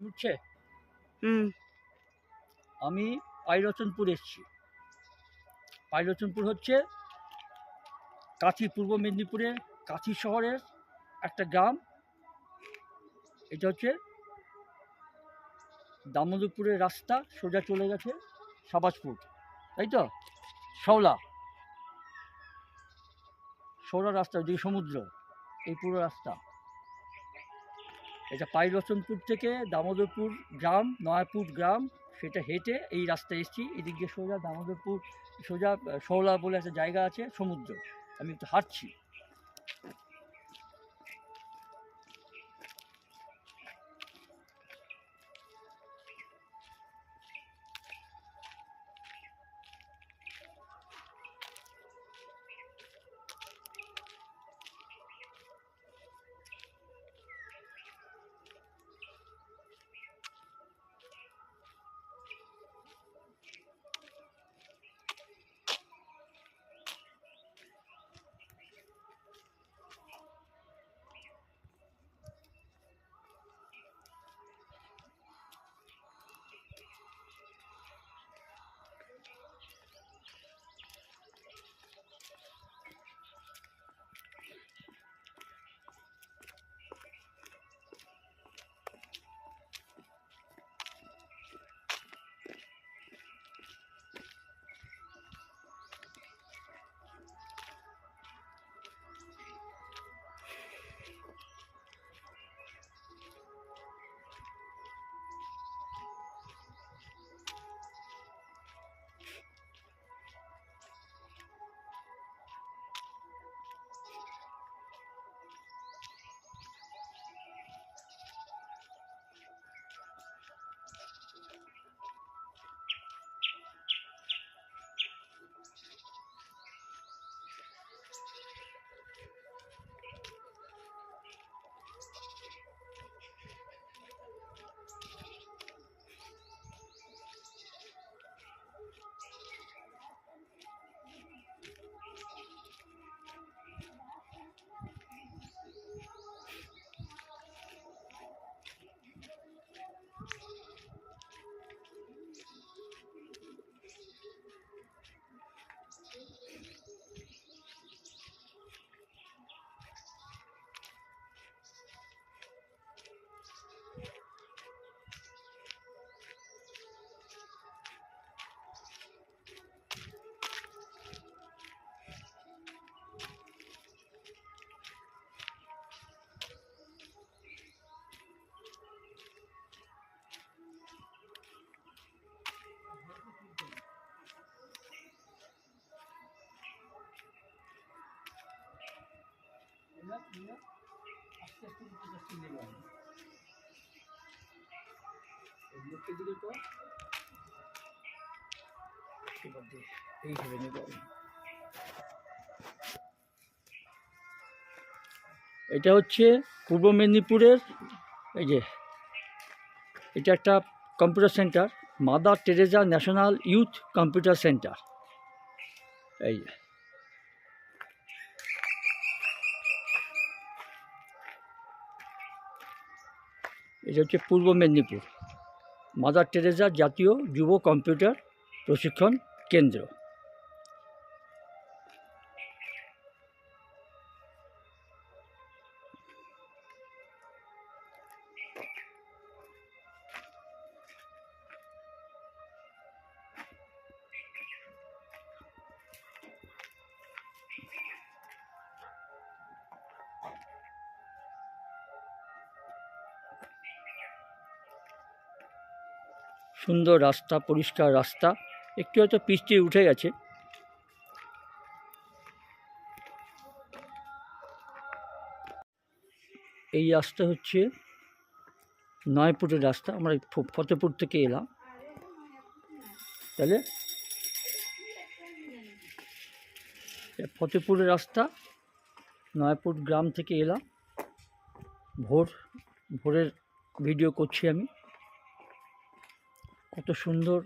বুঝছে? হুম। আমি পাইরচনপুর এসছি। পাইরচনপুর হচ্ছে কাঁথি পূর্ব মেদিনীপুরে কাঁথি শহরের একটা গ্রাম। এটা হচ্ছে দামোদরপুরের রাস্তা সোজা চলে গেছে সাবাজপুর তাই তো? শওলা। শওলা রাস্তা ওইদিকে সমুদ্র। এই পুরো রাস্তা। এটা পাইরচনপুর থেকে দামোদরপুর গ্রাম, নয়াপুর গ্রাম, সেটা হেঁটে এই রাস্তায় এসেছি। এদিক দিয়ে সোজা দামোদরপুর, সোজা শৌলা বলে একটা জায়গা আছে, সমুদ্র। আমি একটু হাঁটছি। এইভাবে নেব এটা হচ্ছে পূর্ব মেদিনীপুরের, এই যে, এটা একটা computer centre Mother Teresa national youth computer centre এই এটা হচ্ছে পূর্ব মেদিনীপুর। মাদার টেরেজা জাতীয় যুব কম্পিউটার প্রশিক্ষণ কেন্দ্র। সুন্দর রাস্তা, পরিষ্কার রাস্তা। একটু হয়তো পিচটি উঠে গেছে। এই রাস্তা হচ্ছে নয়পুরের রাস্তা। আমরা ফতেপুর থেকে এলাম। তাহলে ফতেপুরের রাস্তা নয়পুর গ্রাম থেকে এলাম। ভোর, ভোরের ভিডিও করছি আমি। কত সুন্দর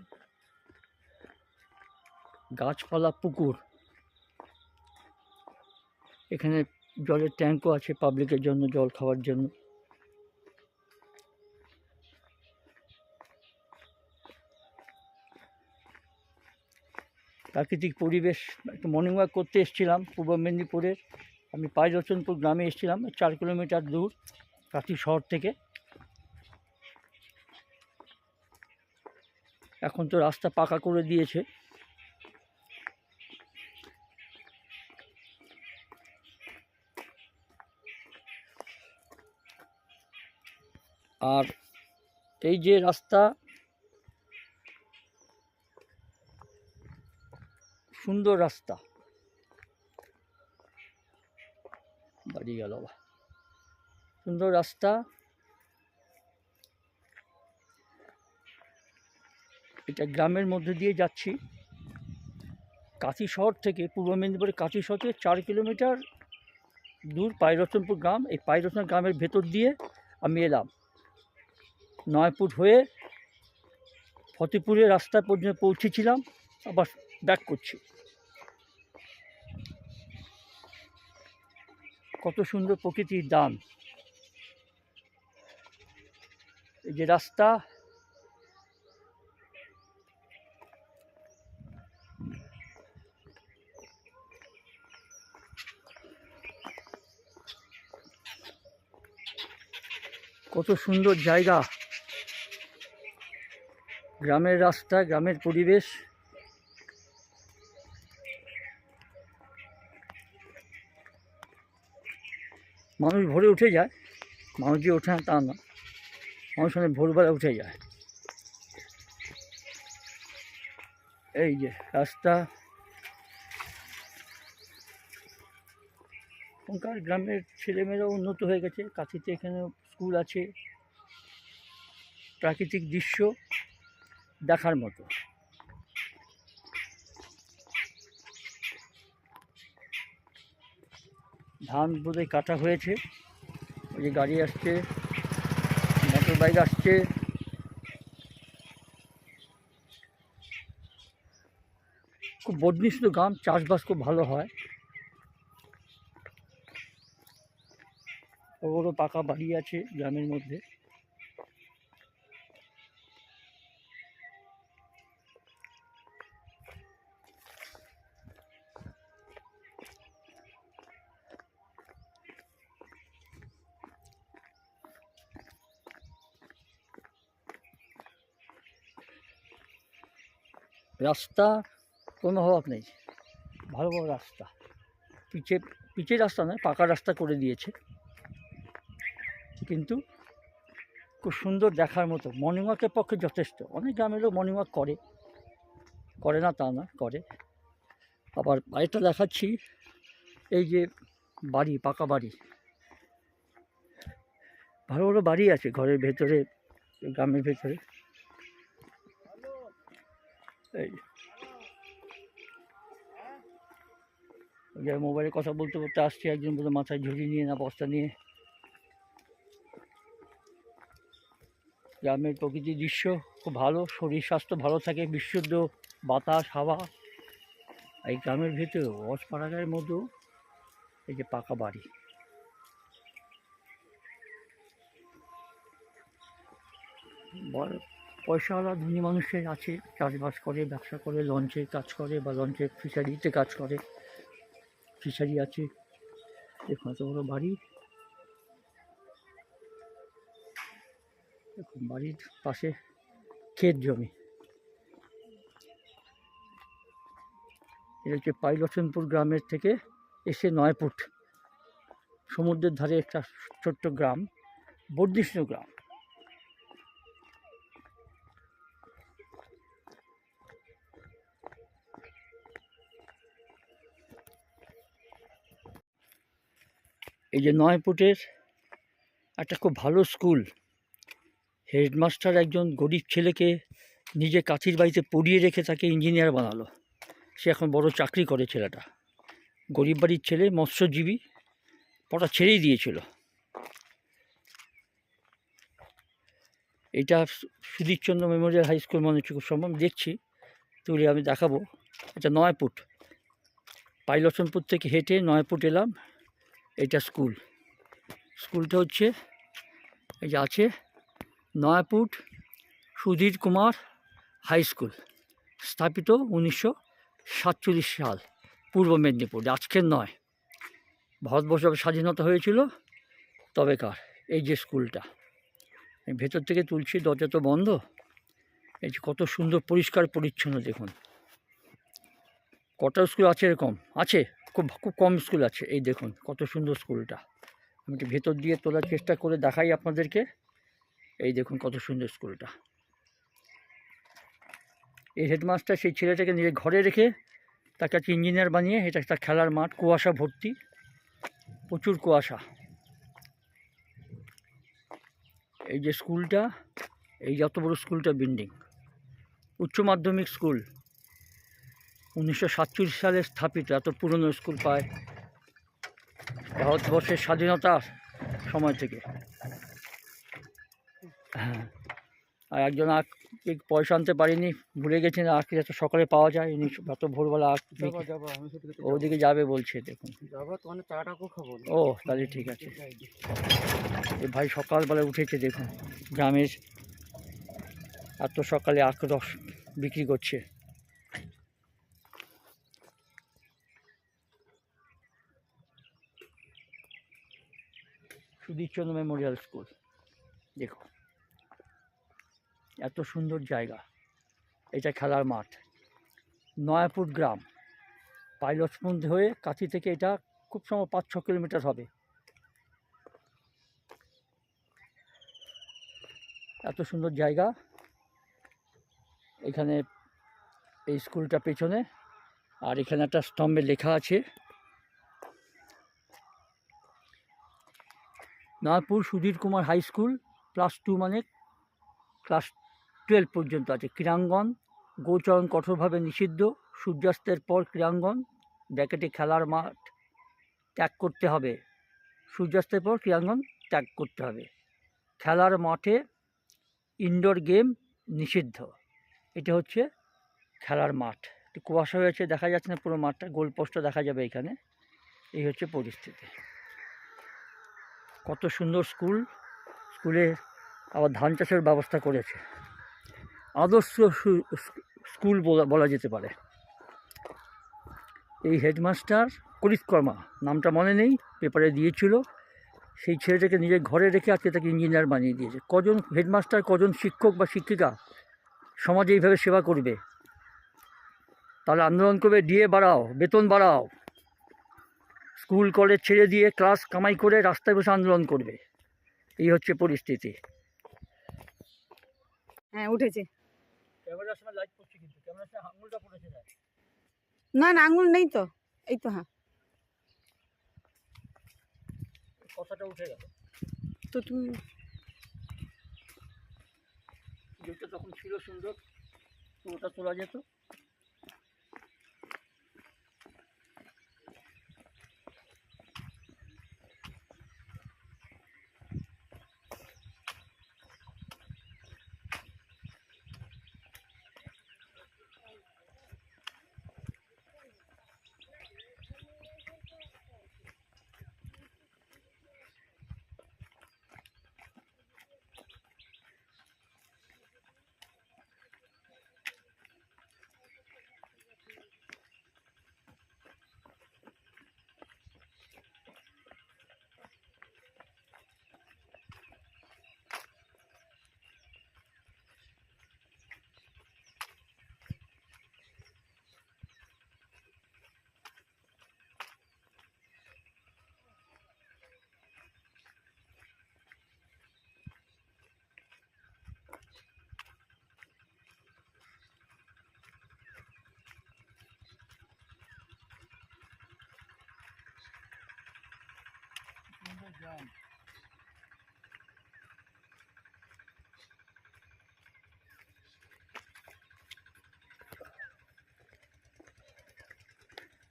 গাছপালা, পুকুর। এখানে জলের ট্যাঙ্কও আছে পাবলিকের জন্য, জল খাওয়ার জন্য। প্রাকৃতিক পরিবেশ, একটু মর্নিং ওয়াক করতে এসেছিলাম, পূর্ব মেদিনীপুরের। আমি পাইরচনপুর গ্রামে এসেছিলাম, চার কিলোমিটার দূর কাতি শহর থেকে। এখন তো রাস্তা পাকা করে দিয়েছে। আর এই যে রাস্তা, সুন্দর রাস্তা। বাড়ি গেল সুন্দর রাস্তা। এটা গ্রামের মধ্যে দিয়ে যাচ্ছি। কাঁথি শহর থেকে পূর্ব মেদিনীপুরের কাঁথি শহর থেকে চার কিলোমিটার দূর পাইরতনপুর গ্রাম। এই পাইরতন গ্রামের ভেতর দিয়ে আমি এলাম। নয়পুর হয়ে ফতেপুরের রাস্তা পর্যন্ত পৌঁছেছিলাম, আবার ব্যাক করছি। কত সুন্দর প্রকৃতির দান। এই যে রাস্তা কত সুন্দর জায়গা। গ্রামের রাস্তা, গ্রামের পরিবেশ। মানুষ ভোরে উঠে যায়, মানুষ যে ওঠে না তা না। মানুষ অনেক ভোরবেলা উঠে যায়। এই যে রাস্তা। এখনকার গ্রামের ছেলেমেয়েরাও উন্নত হয়ে গেছে। কাছিতে এখানে স্কুল আছে, প্রাকৃতিক দৃশ্য দেখার মতো। ধান বোধহয় কাটা হয়েছে, ওই যে গাড়ি আসছে মোটর বাইক আসছে। খুব বর্ধিষ্ণু গ্রাম চাষবাস খুব ভালো হয় বড় বড় পাকা বাড়ি আছে গ্রামের মধ্যে। রাস্তা কোনো অভাব নেই, ভালো ভালো রাস্তা। পিচে পিচের রাস্তা নয়, পাকা রাস্তা করে দিয়েছে। কিন্তু খুব সুন্দর দেখার মতো। মর্নিং ওয়াকের পক্ষে যথেষ্ট। অনেক গ্রামের লোক মর্নিং ওয়াক করে। করে না তা না, করে। আবার বাড়িটা দেখাচ্ছি। এই যে বাড়ি, পাকা বাড়ি। ভালো ভালো বাড়ি আছে ঘরের ভেতরে, গ্রামের ভেতরে। এই মোবাইলে কথা বলতে বলতে আসছি, একজন বলে মাথায় ঝুড়ি নিয়ে না, বস্তা নিয়ে। গ্রামের প্রকৃতির দৃশ্য খুব ভালো, শরীর স্বাস্থ্য ভালো থাকে, বিশুদ্ধ বাতাস, হাওয়া। এই গ্রামের ভেতরে অজপাড়াগার মধ্যেও এই যে পাকা বাড়ি। পয়সাওয়ালা ধনী মানুষের আছে, চাষবাস করে, ব্যবসা করে লঞ্চের কাজ করে বা লঞ্চের ফিশারিতে কাজ করে। ফিশারি আছে দেখুন এত বড় বাড়ি। বাড়ির পাশে ক্ষেত জমি। এটা হচ্ছে পাইলসনপুর গ্রামের থেকে এসে নয় ফুট। সমুদ্রের ধারে একটা ছোট্ট গ্রাম বর্ধিষ্ণু গ্রাম। এই যে নয় ফুটের একটা খুব ভালো স্কুল। হেডমাস্টার একজন গরিব ছেলেকে নিজে কাঠির বাড়িতে পড়িয়ে রেখে তাকে ইঞ্জিনিয়ার বানালো। সে এখন বড় চাকরি করে ছেলেটা। গরিব বাড়ির ছেলে, মৎস্যজীবী, পড়া ছেড়েই দিয়েছিল। এটা সুধীরচন্দ্র মেমোরিয়াল হাই স্কুল মনে হচ্ছে খুব সম্ভব। দেখছি, তুলে আমি দেখাবো। এটা নয় ফুট পাইলসনপুর থেকে হেঁটে নয় ফুট এলাম। এটা স্কুল। স্কুলটা হচ্ছে, এই যে আছে নয়াপুট সুধীর কুমার হাই স্কুল, স্থাপিত উনিশশো সাতচল্লিশ সাল, পূর্ব মেদিনীপুর, আজকের নয়। ভারতবর্ষ স্বাধীনতা হয়েছিল তবেকার এই যে স্কুলটা। ভেতর থেকে তুলছি দরজা তো বন্ধ। এই যে কত সুন্দর পরিষ্কার পরিচ্ছন্ন দেখুন। কটা স্কুল আছে এরকম? আছে, খুব খুব কম স্কুল আছে। এই দেখুন কত সুন্দর স্কুলটা। আমি ভেতর দিয়ে তোলার চেষ্টা করে দেখাই আপনাদেরকে। এই দেখুন কত সুন্দর স্কুলটা। এই হেডমাস্টার সেই ছেলেটাকে নিজের ঘরে রেখে তাকে একটা ইঞ্জিনিয়ার বানিয়ে এটা একটা খেলার মাঠ, কুয়াশা ভর্তি, প্রচুর কুয়াশা। এই যে স্কুলটা, এই যত বড় স্কুলটা বিল্ডিং উচ্চ মাধ্যমিক স্কুল, উনিশশো সাতচল্লিশ সালে স্থাপিত, এত পুরনো স্কুল পায় ভারতবর্ষের স্বাধীনতার সময় থেকে। হ্যাঁ। আর একজন আখ এই পয়সা আনতে পারিনি ভুলে গেছেন আখ যাতে সকালে পাওয়া যায়। ইনি এত ভোরবেলা আখ তো ওদিকে যাবে বলছে দেখুন। তো মানে। ও তাহলে ঠিক আছে। এ ভাই সকালবেলা উঠেছে দেখুন গ্রামের এত সকালে আখ রস বিক্রি করছে। সুধীরচন্দ্র মেমোরিয়াল স্কুল দেখুন। এত সুন্দর জায়গা। এটা খেলার মাঠ। নয়াপুর গ্রাম। পাইলটসপুঞ্জ হয়ে কাছি থেকে এটা খুব সময় পাঁচ ছ কিলোমিটার হবে। এত সুন্দর জায়গা। এখানে এই স্কুলটা পেছনে। আর এখানে একটা স্তম্ভে লেখা আছে। Nayapur Sudhir Kumar high school, class two মানে ক্লাস টুয়েলভ পর্যন্ত আছে। ক্রীড়াঙ্গন গোচরণ কঠোরভাবে নিষিদ্ধ, সূর্যাস্তের পর ক্রীড়াঙ্গন ব্র্যাকেটে খেলার মাঠ ত্যাগ করতে হবে, সূর্যাস্তের পর ক্রীড়াঙ্গন ত্যাগ করতে হবে। খেলার মাঠে ইনডোর গেম নিষিদ্ধ, এটা হচ্ছে খেলার মাঠ। একটু কুয়াশা হয়েছে, দেখা যাচ্ছে না পুরো মাঠটা গোল পোস্টটা দেখা যাবে এখানে। এই হচ্ছে পরিস্থিতি। কত সুন্দর স্কুল, স্কুলে আবার ধান চাষের ব্যবস্থা করেছে। আদর্শ স্কুল বলা যেতে পারে। এই হেডমাস্টার করিতকর্মা নামটা মনে নেই, পেপারে দিয়েছিল। সেই ছেলেটাকে নিজের ঘরে রেখে আজকে তাকে ইঞ্জিনিয়ার বানিয়ে দিয়েছে। কজন হেডমাস্টার, কজন শিক্ষক বা শিক্ষিকা সমাজে এইভাবে সেবা করবে? তাহলে আন্দোলন করবে ডিএ বাড়াও, বেতন বাড়াও। স্কুল, কলেজ ছেড়ে দিয়ে ক্লাস কামাই করে রাস্তায় বসে আন্দোলন করবে। এই হচ্ছে পরিস্থিতি। হ্যাঁ উঠেছে। ক্যামেরার সময় লাইট পড়ছে কিন্তু। ক্যামেরার সময় আঙুলটা পড়েছে না। না না আঙুল নেই তো। এই তো হ্যাঁ। কথাটা উঠে গেল। তো তুমি যেটা তখন ছিল সুন্দর ওটা তোলা যেত।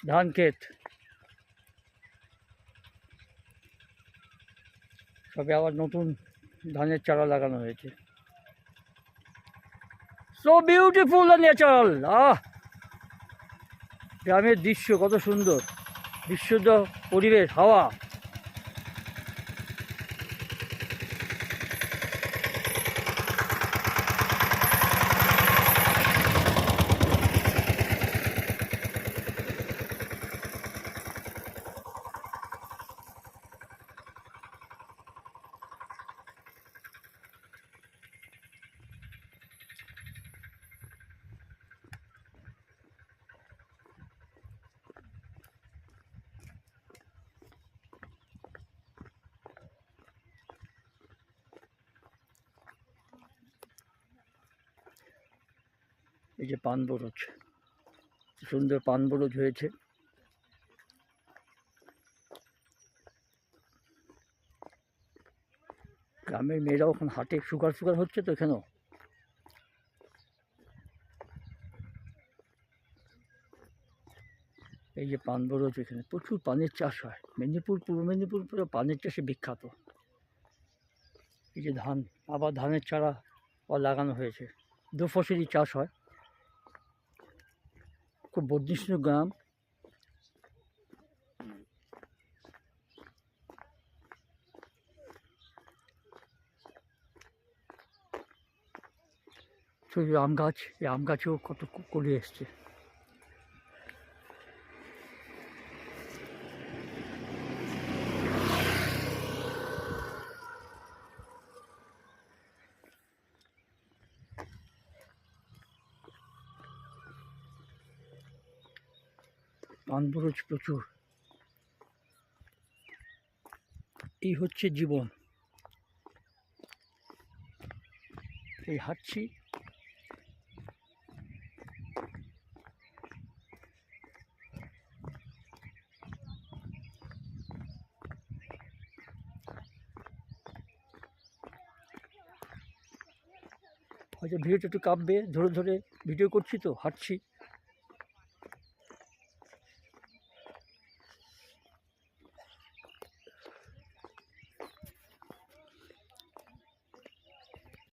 ধান ক্ষেত সবে আবার নতুন ধানের চারা লাগানো হয়েছে। So beautiful natural ah! গ্রামের দৃশ্য কত সুন্দর। বিশুদ্ধ পরিবেশ, হাওয়া। এই যে পান বরজ। সুন্দর পান বরজ হয়েছে। গ্রামের মেয়েরাও এখন হাটে সুগার সুগার হচ্ছে তো এখানেও। এই যে পান বরজ এখানে, প্রচুর পানের চাষ হয়। মেদিনীপুর, পূর্ব মেদিনীপুর পুরো পানের চাষে বিখ্যাত। এই যে ধান, আবার ধানের চারা লাগানো হয়েছে। দু ফসলি চাষ হয়। খুব বর্ধিষ্ণু গ্রাম। শুধু আম গাছ এই আম গাছেও কত করে এসছে পানবরজ প্রচুর। এই হচ্ছে জীবন। এই হাঁটছি। হয়তো ভিডিওটা একটু কাঁপবে। ধরে ধরে ভিডিও করছি তো, হাঁটছি।